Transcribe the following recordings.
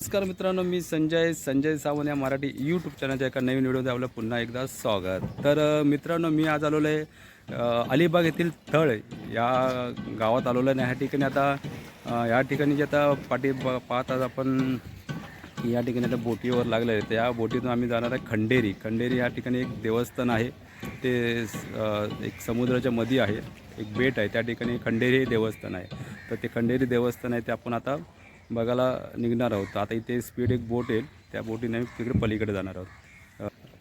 नमस्कार मित्रांनो मी संजय संजय सावंत या मराठी यूट्यूब चॅनलच्या एका नवीन व्हिडिओमध्ये आपलं पुन्हा एकदा स्वागत. तर मित्रांनो मी आज आलेलो आहे अलिबाग येथील थळ या गावात आलेलो आहे आणि ह्या ठिकाणी आता या ठिकाणी जे आता पाठी ब- पाहतात आपण या ठिकाणी आता बोटीवर लागले आहे तर या बोटीतून आम्ही जाणार आहे खंडेरी. खंडेरी या ठिकाणी एक देवस्थान आहे. ते एक समुद्राच्या मध्ये आहे. एक बेट आहे. त्या ठिकाणी खंडेरी हे देवस्थान आहे. तर ते खंडेरी देवस्थान आहे ते आपण आता बघायला निघणार आहोत. आता इथे स्पीड एक बोट येईल. त्या बोटीने आम्ही तिकडे पलीकडे जाणार आहोत.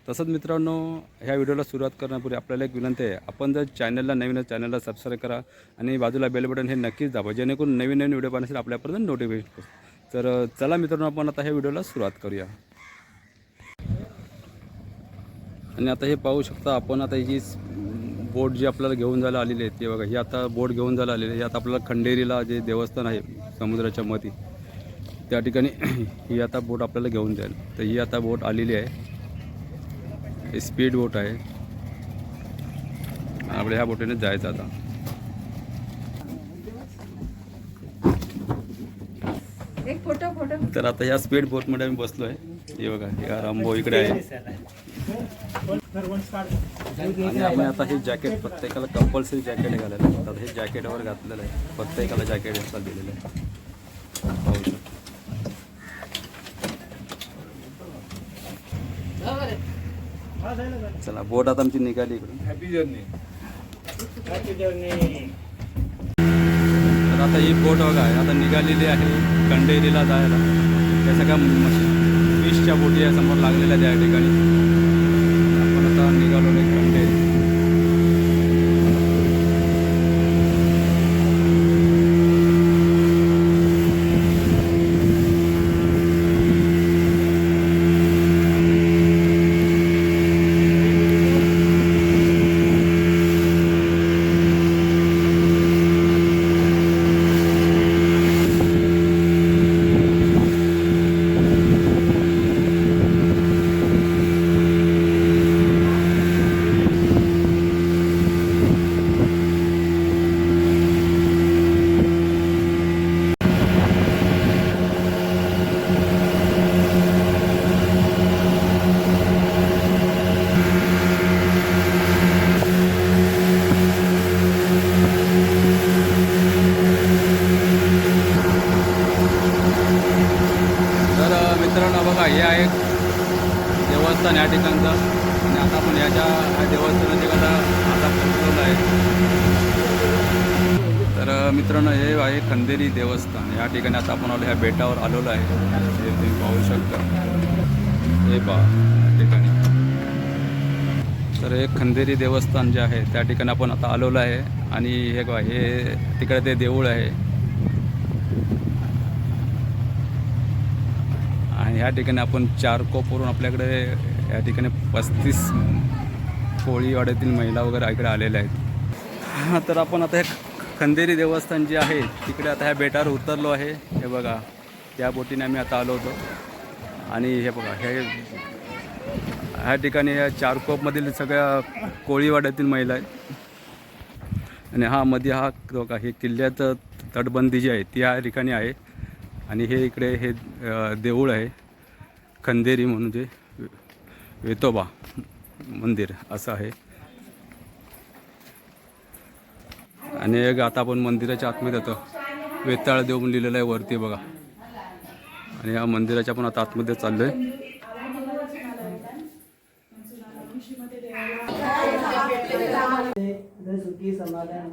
तसंच मित्रांनो ह्या व्हिडिओला सुरुवात करण्यापूर्वी आपल्याला एक विनंती आहे. आपण जर चॅनलला नवीन चॅनलला सबस्क्राईब करा आणि बाजूला बेल बटन हे नक्कीच दाबा जेणेकरून नवीन नवीन व्हिडिओ पाहण्यासाठी आपल्यापर्यंत नोटिफिकेशन पोहोचेल. तर चला मित्रांनो आपण आता ह्या व्हिडिओला सुरुवात करूया. आणि आता हे पाहू शकता आपण आता ही जी बोट जी आपल्याला घेऊन जायला आलेली आहे ते बघा ही आता बोट घेऊन जायला आलेली आहे. आता आपल्याला खंडेरीला जे देवस्थान आहे समुद्राच्या मती त्या ठिकाणी ही आता बोट आपल्याला घेऊन जाईल. तर ही आता बोट आलेली आहे. ही स्पीड बोट आहे. आपल्या ह्या बोटीने जायचं आता. एक फोटो फोटो. तर आता ह्या स्पीड बोटमध्ये आम्ही बसलो आहे हे बघा हे रामभाऊ इकडे आहे. आणि आपण आता हे जॅकेट प्रत्येकाला कंपल्सरी जॅकेट घालायला. आता हे जॅकेटवर घातलेलं आहे. प्रत्येकाला जॅकेट दिलेलं आहे. चला बोट आता आमची निघाली इकडून. हॅपी जर्नी हॅपी जर्नी तर आता ही बोट बघा आता निघालेली आहे कंडेरीला जायला. त्या सगळ्या फिशच्या बोटी या समोर लागलेल्या आहेत या ठिकाणी आपण आता निघालो नाही कंडेरी तर अ, मित्रांनो बघा हे आहे देवस्थान या ठिकाणचं. आणि आता आपण याच्या ह्या देवस्थानाची कथा आता पोहोचलेलं आहे. तर मित्रांनो हे आहे खंदेरी देवस्थान. या ठिकाणी आता आपण आलो ह्या बेटावर आलेलो आहे. हे तुम्ही पाहू शकता. हे पहा या ठिकाणी. तर हे खंदेरी देवस्थान जे आहे त्या ठिकाणी आपण आता आलेलो आहे. आणि हे बघा हे तिकडे ते देऊळ आहे. ह्या ठिकाणी आपण चार कोपवरून आपल्याकडे या ठिकाणी पस्तीस कोळीवाड्यातील महिला वगैरे इकडे आलेल्या आहेत. तर आपण आता हे खंदेरी देवस्थान जे आहे तिकडे आता ह्या बेटावर उतरलो आहे. हे बघा त्या बोटीने आम्ही आता आलो होतो. आणि हे बघा हे ह्या ठिकाणी या चारकोपमधील सगळ्या कोळीवाड्यातील महिला आहेत. आणि हा मध्ये हा बघा हे किल्ल्याचं तटबंदी जी आहे ती या ठिकाणी आहे. आणि हे इकडे हे देऊळ आहे. खंदेरी म्हणजे वेतोबा मंदिर असं आहे. आणि एक आता आपण मंदिराच्या आतमध्ये जातो. वेताळ देव म्हणून लिहिलेलं आहे वरती बघा. आणि या मंदिराच्या आपण आता आतमध्ये चाललो आहे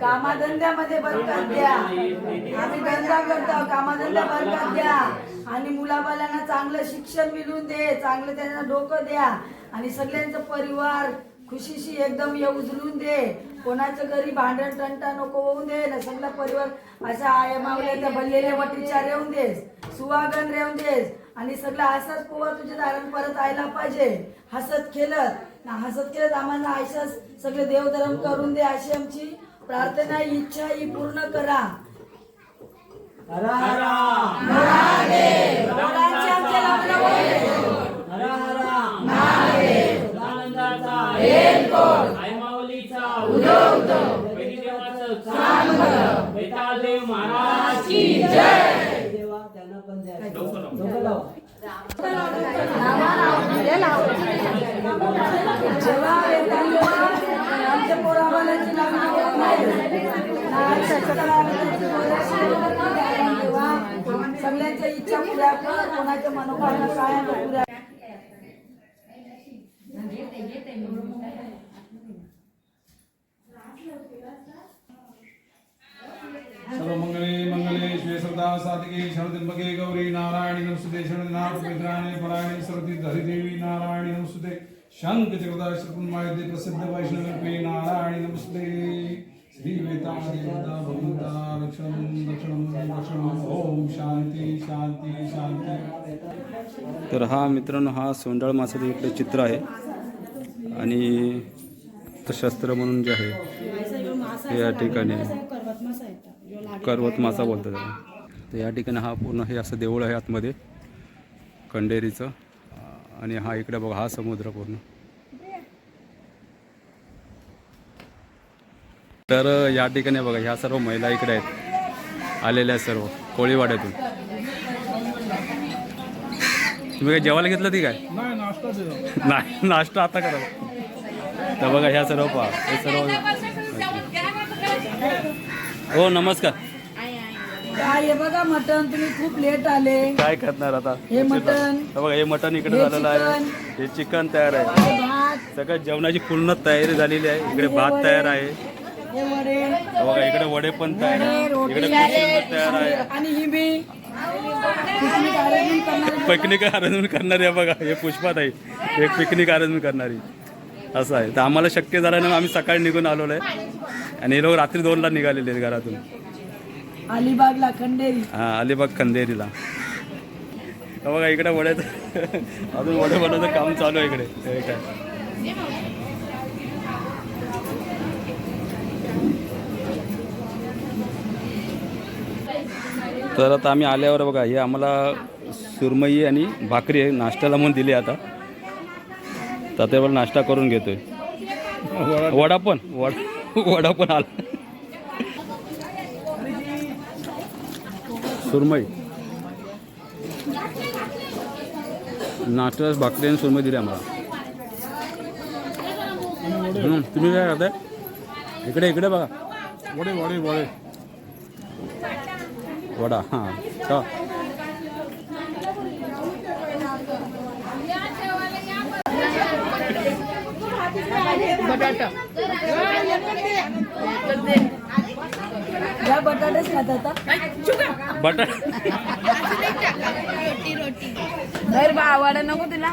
कामाधंद्यामध्ये बरकत द्या. आम्ही धंदा करतो कामाधंदा बरकत द्या. आणि मुलाबालांना चांगलं शिक्षण मिळून दे चांगलं त्यांना डोकं द्या. आणि सगळ्यांचं परिवार खुशीशी एकदम ये उजळून दे. कोणाचं घरी भांडण टंटा नको होऊन दे ना सगळा परिवार अशा आया मावल्या त्या भरलेल्या वटीच्या रेवून देस सुवागन रेवून देस आणि सगळं असाच पोवा तुझ्या दारात परत आयला पाहिजे. हसत खेळत. ना हसत खेळत आम्हाला अशाच सगळे देवधर्म करून दे अशी आमची प्रार्थना इच्छा ही पूर्ण करा. महाराज की देवा त्यांना पण जेव्हा आमच्या पोराबालाची लग्न होत नाही. नाही, सगळ्यांची तेव्हा सगळ्यांच्या इच्छा पुऱ्या कर कोणाच्या मनोकामना काय पुऱ्या सर्वमंगले मंगले शिवे सदा साधिके गौरी नारायणी नमस्ते शरणनाथ परायणे सरती हरिदेवी नारायणी नमस्ते शंख चक्रदा शकुन्मायते प्रसिद्ध वैष्णवी नारायणी नमस्ते। रक्षणं रक्षणं रक्षणं ओम शांती शांती शांती तर हा मित्रांनो हा सोंडाळ मासाचं इकडे चित्र आहे. आणि शस्त्र म्हणून जे आहे हे या ठिकाणी करवत मासा बोलतात. तर या ठिकाणी हा पूर्ण हे असं देऊळ आहे आतमध्ये खंडेरीचं. आणि हा इकडे बघा हा समुद्र पूर्ण. तर या ठिकाणी बघा ह्या सर्व महिला इकडे आहेत. आलेल्या सर्व कोळीवाड्यातून. तुम्ही काय जेवायला घेतलं ती काय? नाही नाश्ता आता करा. तर बघा ह्या सर्व पहा. हे सर्व हो नमस्कार. काय बघा मटण तुम्ही खूप लेट आले. काय करणार आता? हे मटण तर बघा हे मटण इकडे हे झालेलं आहे. चिकन. हे चिकन तयार आहे. हे भात. सगळं जेवणाची पूर्ण तयारी झालेली आहे. इकडे भात तयार आहे. बघा इकडे वडे पण तयार इकडे तयार आहे. ही पिकनिक अरेंजमेंट करणारी. आहे बघा हे पुष्पात आहे एक पिकनिक अरेंजमेंट करणारी. असं आहे. तर आम्हाला शक्य झालं नाही आम्ही सकाळी निघून आलेलो आहे. आणि हे लोक रात्री दोनला निघालेले आहेत घरातून. अलिबागला खंडेरी. हा अलिबाग खंदेरीला तर बघा इकडे वड्याचं अजून वडे बनवायचं काम चालू आहे इकडे. हे काय? तर आता आम्ही आल्यावर बघा हे आम्हाला सुरमई आणि भाकरी आहे नाश्त्याला म्हणून दिली आता. तर नाश्ता करून घेतोय. वडा पण. वडा वडा पण आला. सुरमई. नाश्त्याला भाकरी आणि सुरमई दिली आम्हाला. तुम्ही काय करताय? इकडे इकडे बघा. वडे वडे वडे. वडा हां का या बटाटेच खात आता. बटाट. नको तुला.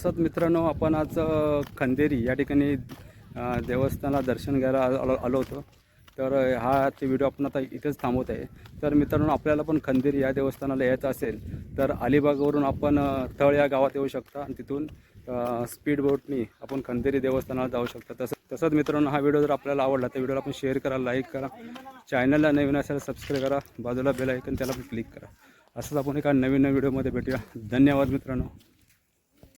सत मित्रांनो आपण आज खंदेरी या ठिकाणी देवस्थानाला दर्शन घ्यायला आलो आलो- होतो. तर हा ते व्हिडिओ आपण आता इथेच थांबवत आहे. तर मित्रांनो आपल्याला पण खंदेरी या देवस्थानाला यायचं असेल तर अलिबागवरून आपण थळ तळ या गावात येऊ शकता आणि तिथून स्पीड बोटनी आपण खंदेरी देवस्थानाला जाऊ शकता. तसं तसंच मित्रांनो हा व्हिडिओ जर आपल्याला आवडला तर व्हिडिओला आपण शेअर करा लाईक करा. चॅनलला नवीन असेल सबस्क्राईब करा. बाजूला बेल ऐकून त्याला पण क्लिक करा. असंच आपण एका नवीन नवीन व्हिडिओमध्ये भेटूया. धन्यवाद मित्रांनो.